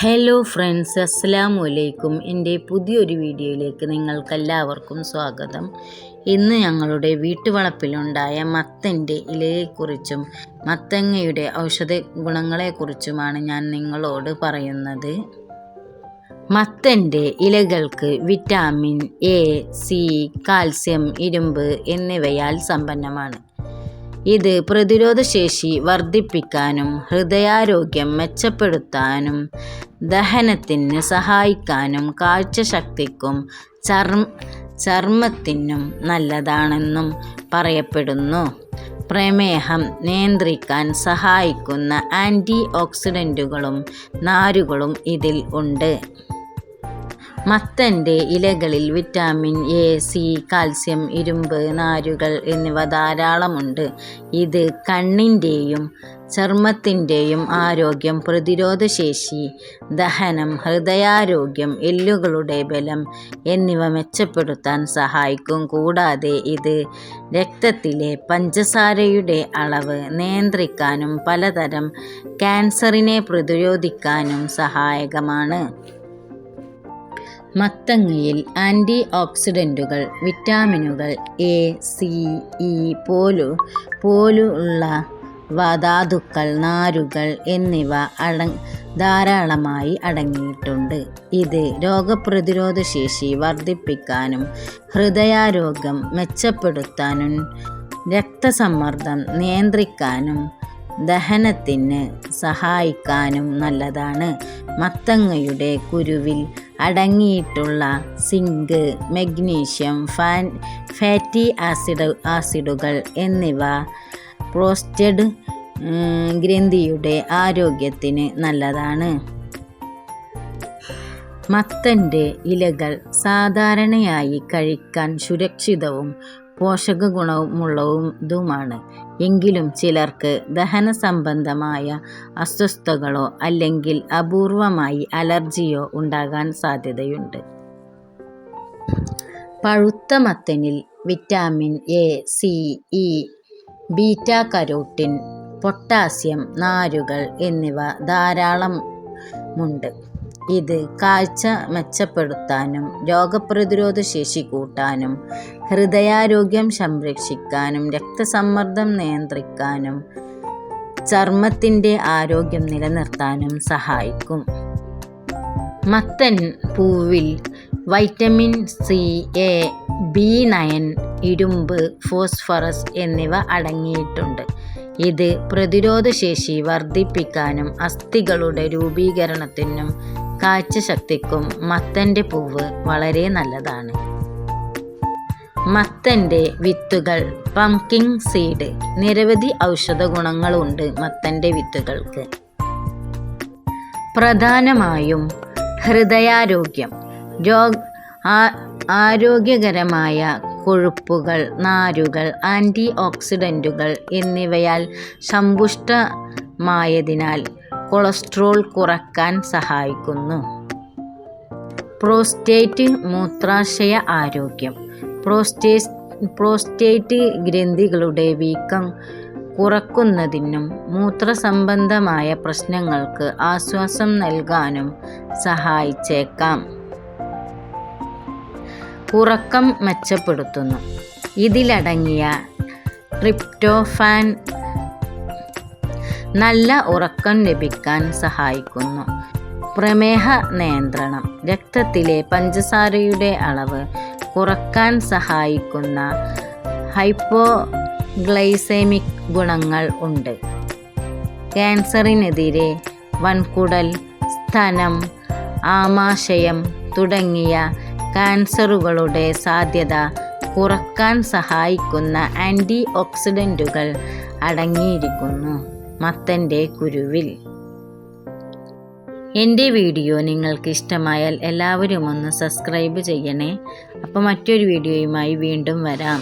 Hello friends അസ്സലാമു അലൈക്കും എന്റെ പുതിയൊരു വീഡിയോയിലേക്ക് നിങ്ങൾക്കെല്ലാവർക്കും സ്വാഗതം. ഇന്ന് ഞങ്ങളുടെ വീട്ടുവളപ്പിലുണ്ടായ മത്തന്റെ ഇലയെക്കുറിച്ചും മത്തങ്ങയുടെ ഔഷധ ഗുണങ്ങളെക്കുറിച്ചുമാണ് ഞാൻ നിങ്ങളോട് പറയുന്നത്. മത്തന്റെ ഇലകൾക്ക് വിറ്റാമിൻ എ സി കാൽസ്യം ഇരുമ്പ് എന്നിവയാൽ സമ്പന്നമാണ്. ഇത് പ്രതിരോധശേഷി വർദ്ധിപ്പിക്കാനും ഹൃദയാരോഗ്യം മെച്ചപ്പെടുത്താനും ദഹനത്തിന് സഹായിക്കാനും കാഴ്ചശക്തിക്കും ചർമ്മ ചർമ്മത്തിനും നല്ലതാണെന്നും പറയപ്പെടുന്നു. പ്രമേഹം നിയന്ത്രിക്കാൻ സഹായിക്കുന്ന ആന്റി ഓക്സിഡന്റുകളും നാരുകളും ഇതിൽ ഉണ്ട്. മത്തന്റെ ഇലകളിൽ വിറ്റാമിൻ എ സി കാൽസ്യം ഇരുമ്പ് നാരുകൾ എന്നിവ ധാരാളമുണ്ട്. ഇത് കണ്ണിന്റെയും ചർമ്മത്തിന്റെയും ആരോഗ്യം പ്രതിരോധശേഷി ദഹനം ഹൃദയാരോഗ്യം എല്ലുകളുടെ ബലം എന്നിവ മെച്ചപ്പെടുത്താൻ സഹായിക്കും. കൂടാതെ ഇത് രക്തത്തിലെ പഞ്ചസാരയുടെ അളവ് നിയന്ത്രിക്കാനും പലതരം ക്യാൻസറിനെ പ്രതിരോധിക്കാനും സഹായകമാണ്. മത്തങ്ങയിൽ ആന്റി ഓക്സിഡന്റുകൾ വിറ്റാമിനുകൾ എ സി ഇ പോലു പോലുള്ള വധാതുക്കൾ നാരുകൾ എന്നിവ അട ധാരാളമായി അടങ്ങിയിട്ടുണ്ട്. ഇത് രോഗപ്രതിരോധ ശേഷി വർദ്ധിപ്പിക്കാനും ഹൃദയാരോഗ്യം മെച്ചപ്പെടുത്താനും രക്തസമ്മർദ്ദം നിയന്ത്രിക്കാനും ദഹനത്തിന് സഹായിക്കാനും നല്ലതാണ്. മത്തങ്ങയുടെ കുരുവിൽ അടങ്ങിയിട്ടുള്ള zinc magnesium fan fatty acid ആസിഡുകൾ എന്നിവ പ്രോസ്റ്റഡ് ഗ്രന്ഥിയുടെ ആരോഗ്യത്തിന് നല്ലതാണ്. മത്തന്റെ ഇലകൾ സാധാരണയായി കഴിക്കാൻ സുരക്ഷിതവും പോഷക പോഷകഗുണമുള്ളതുമാണ് എങ്കിലും ചിലർക്ക് ദഹന സംബന്ധമായ അസ്വസ്ഥതകളോ അല്ലെങ്കിൽ അപൂർവമായി അലർജിയോ ഉണ്ടാകാൻ സാധ്യതയുണ്ട്. പഴുത്ത മത്തനിൽ vitamin A C E beta carotene potassium നാരുകൾ എന്നിവ ധാരാളമുണ്ട്. ഇത് കാഴ്ച മെച്ചപ്പെടുത്താനും രോഗപ്രതിരോധ ശേഷി കൂട്ടാനും ഹൃദയാരോഗ്യം സംരക്ഷിക്കാനും രക്തസമ്മർദ്ദം നിയന്ത്രിക്കാനും ചർമ്മത്തിന്റെ ആരോഗ്യം നിലനിർത്താനും സഹായിക്കും. മത്തൻ പൂവിൽ vitamin C A B nine ഇരുമ്പ് ഫോസ്ഫറസ് എന്നിവ അടങ്ങിയിട്ടുണ്ട്. ഇത് പ്രതിരോധശേഷി വർദ്ധിപ്പിക്കാനും അസ്ഥികളുടെ രൂപീകരണത്തിനും കാഴ്ചശക്തിക്കും മത്തന്റെ പൂവ് വളരെ നല്ലതാണ്. മത്തന്റെ വിത്തുകൾ പംകിങ് സീഡ് നിരവധി ഔഷധ ഗുണങ്ങളുണ്ട് മത്തന്റെ വിത്തുകൾക്ക്. പ്രധാനമായും ഹൃദയാരോഗ്യം രോഗ ആരോഗ്യകരമായ കൊഴുപ്പുകൾ നാരുകൾ ആന്റി ഓക്സിഡന്റുകൾ എന്നിവയാൽ സമ്പുഷ്ടമായതിനാൽ കൊളസ്ട്രോൾ കുറയ്ക്കാൻ സഹായിക്കുന്നു. പ്രോസ്റ്റേറ്റ് മൂത്രാശയ ആരോഗ്യം. പ്രോസ്റ്റേ പ്രോസ്റ്റേറ്റ് ഗ്രന്ഥികളുടെ വീക്കം കുറക്കുന്നതിനും മൂത്രസംബന്ധമായ പ്രശ്നങ്ങൾക്ക് ആശ്വാസം നൽകാനും സഹായിച്ചേക്കാം. ഉറക്കം മെച്ചപ്പെടുത്തുന്നു. ഇതിലടങ്ങിയ ട്രിപ്റ്റോഫാൻ നല്ല ഉറക്കം ലഭിക്കാൻ സഹായിക്കുന്നു. പ്രമേഹ നിയന്ത്രണം. രക്തത്തിലെ പഞ്ചസാരയുടെ അളവ് കുറയ്ക്കാൻ സഹായിക്കുന്ന ഹൈപ്പോഗ്ലൈസെമിക് ഗുണങ്ങൾ ഉണ്ട്. ക്യാൻസറിനെതിരെ വൻകുടൽ സ്തനം ആമാശയം തുടങ്ങിയ ക്യാൻസറുകളുടെ സാധ്യത കുറയ്ക്കാൻ സഹായിക്കുന്ന ആന്റി ഓക്സിഡന്റുകൾ അടങ്ങിയിരിക്കുന്നു. മത്തന്റെ കുരുവിൽ. എന്റെ വീഡിയോ നിങ്ങൾക്ക് ഇഷ്ടമായാൽ എല്ലാവരും ഒന്ന് സബ്സ്ക്രൈബ് ചെയ്യണേ. അപ്പോൾ മറ്റൊരു വീഡിയോയുമായി വീണ്ടും വരാം.